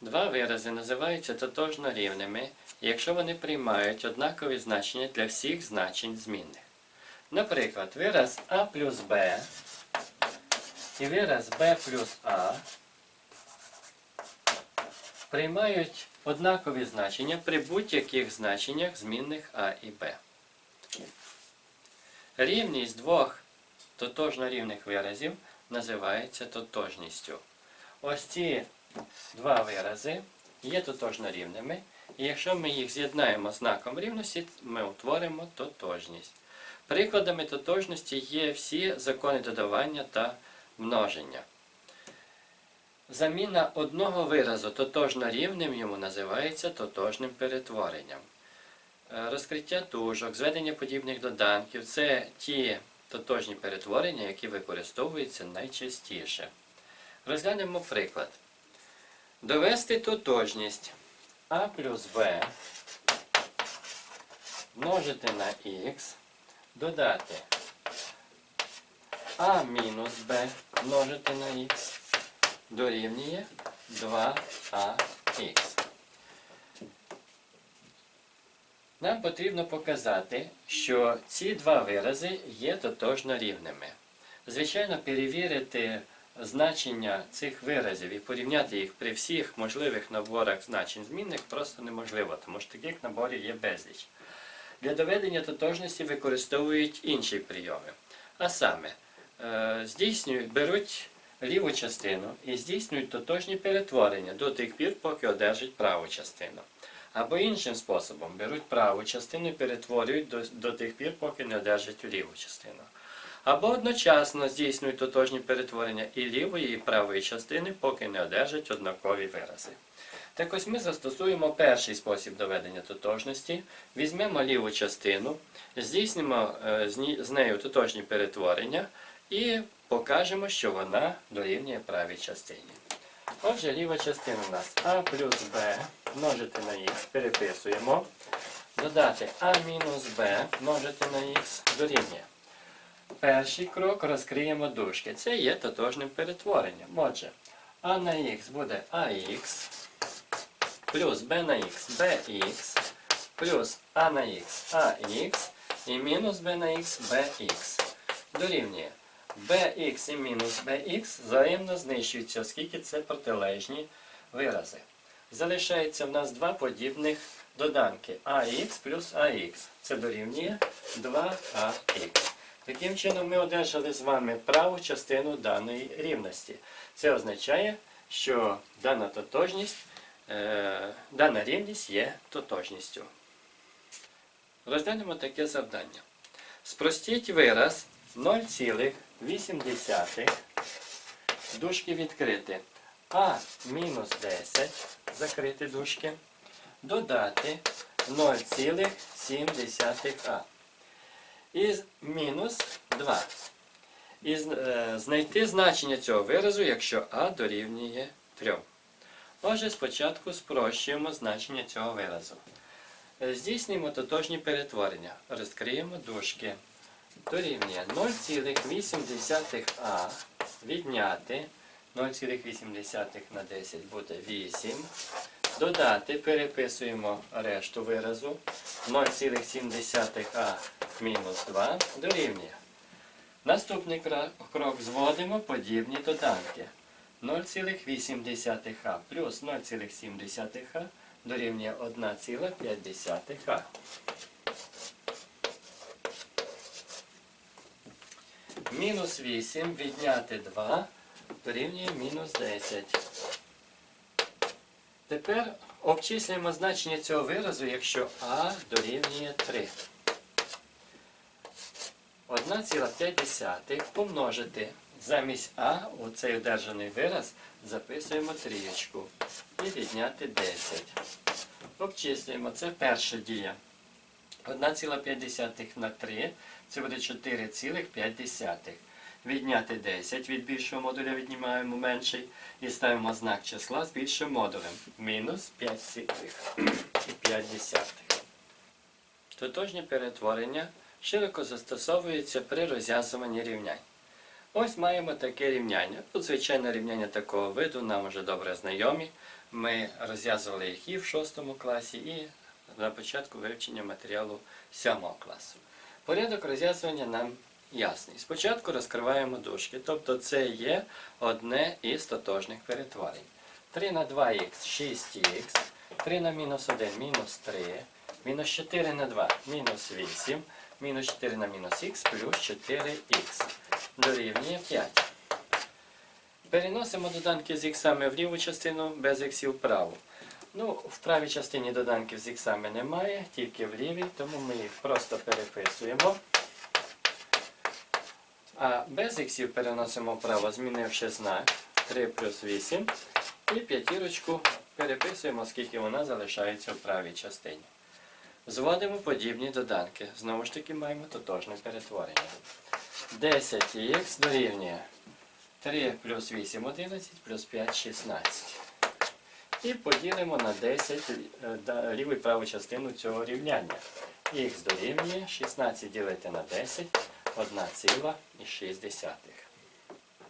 Два вирази називаються тотожно рівними, якщо вони приймають однакові значення для всіх значень змінних. Наприклад, вираз а плюс b і вираз b плюс a приймають однакові значення при будь-яких значеннях змінних а і b. Рівність двох тотожно рівних виразів називається тотожністю. Ось ці два вирази є тотожно рівними, і якщо ми їх з'єднаємо знаком рівності, ми утворимо тотожність. Прикладами тотожності є всі закони додавання та множення. Заміна одного виразу тотожно рівним йому називається тотожним перетворенням. Е, Розкриття тужок, зведення подібних доданків це ті тотожні перетворення, які використовуються найчастіше. Розглянемо приклад. Довести тотожність а плюс b множити на х, додати а мінус b множити на х дорівнює 2ах. Нам потрібно показати, що ці два вирази є тотожно рівними. Звичайно, перевірити значення цих виразів і порівняти їх при всіх можливих наборах значень змінних просто неможливо, тому що таких наборів є безліч. Для доведення тотожності використовують інші прийоми. А саме, е, здійснюють, беруть ліву частину і здійснюють тотожні перетворення до тих пір, поки одержать праву частину. Або іншим способом беруть праву частину і перетворюють до, до тих пір, поки не одержать ліву частину. Або одночасно здійснюють тотожні перетворення і лівої, і правої частини, поки не одержать однакові вирази. Так ось ми застосуємо перший спосіб доведення тотожності, візьмемо ліву частину, здійснимо е, з нею тотожні перетворення і покажемо, що вона дорівнює правій частині. Отже, ліва частина у нас а плюс b множити на х, переписуємо. Додати а мінус b множити на х дорівнює. Перший крок розкриємо дужки. Це є тотожним перетворенням. Отже, а на х буде ax плюс b на х bx плюс а на х ax і мінус b на х bx дорівнює bx і мінус bx взаємно знищуються, оскільки це протилежні вирази. Залишається в нас два подібних доданки ax плюс ax. Це дорівнює 2ax. Таким чином ми одержали з вами праву частину даної рівності. Це означає, що дана тотожність, е, дана рівність є тотожністю. Розглянемо таке завдання. Спростіть вираз 0,8 дужки відкрити а мінус 10 закрити дужки, додати 0,7а і мінус 2. І е, знайти значення цього виразу, якщо а дорівнює 3. Отже, спочатку спрощуємо значення цього виразу. Е, Здійснюємо тотожні перетворення. Розкриємо дужки. Дорівнює 0,8а відняти 0,8 на 10 буде 8. Додати переписуємо решту виразу 0,7а мінус 2 дорівнює. Наступний крок зводимо подібні доданки. 0,8а плюс 0,7а дорівнює 1,5а. Мінус 8 відняти 2 дорівнює мінус 10. Тепер обчислюємо значення цього виразу, якщо а дорівнює 3. 1,5 помножити замість а у цей одержаний вираз записуємо трієчку і відняти 10. Обчислюємо. Це перша дія. 1,5 на 3 це буде 4,5. Відняти 10 від більшого модуля віднімаємо менший і ставимо знак числа з більшим модулем. Мінус 5,5. Тотожні перетворення широко застосовуються при розв'язуванні рівнянь. Ось маємо таке рівняння. Тут, звичайно, рівняння такого виду нам вже добре знайомі. Ми розв'язували їх і в 6 класі, і на початку вивчення матеріалу 7 класу. Порядок розв'язування нам ясний. Спочатку розкриваємо дужки, тобто це є одне із тотожних перетворень. 3 на 2х 6х, 3 на мінус 1 мінус 3, мінус 4 на 2 мінус 8, мінус 4 на мінус х плюс 4х дорівнює 5. Переносимо доданки з іксами в ліву частину, без іксів в праву. Ну, в правій частині доданків з іксами немає, тільки в лівій, тому ми їх просто переписуємо. А без іксів переносимо вправо, змінивши знак 3 плюс 8. І п'ятірочку переписуємо, оскільки вона залишається в правій частині. Зводимо подібні доданки. Знову ж таки маємо тотожне перетворення. 10х дорівнює 3 плюс 8 11 плюс 5 16. І поділимо на 10 е, ліву і праву частину цього рівняння. Х дорівнює 16 ділити на 10 1,6.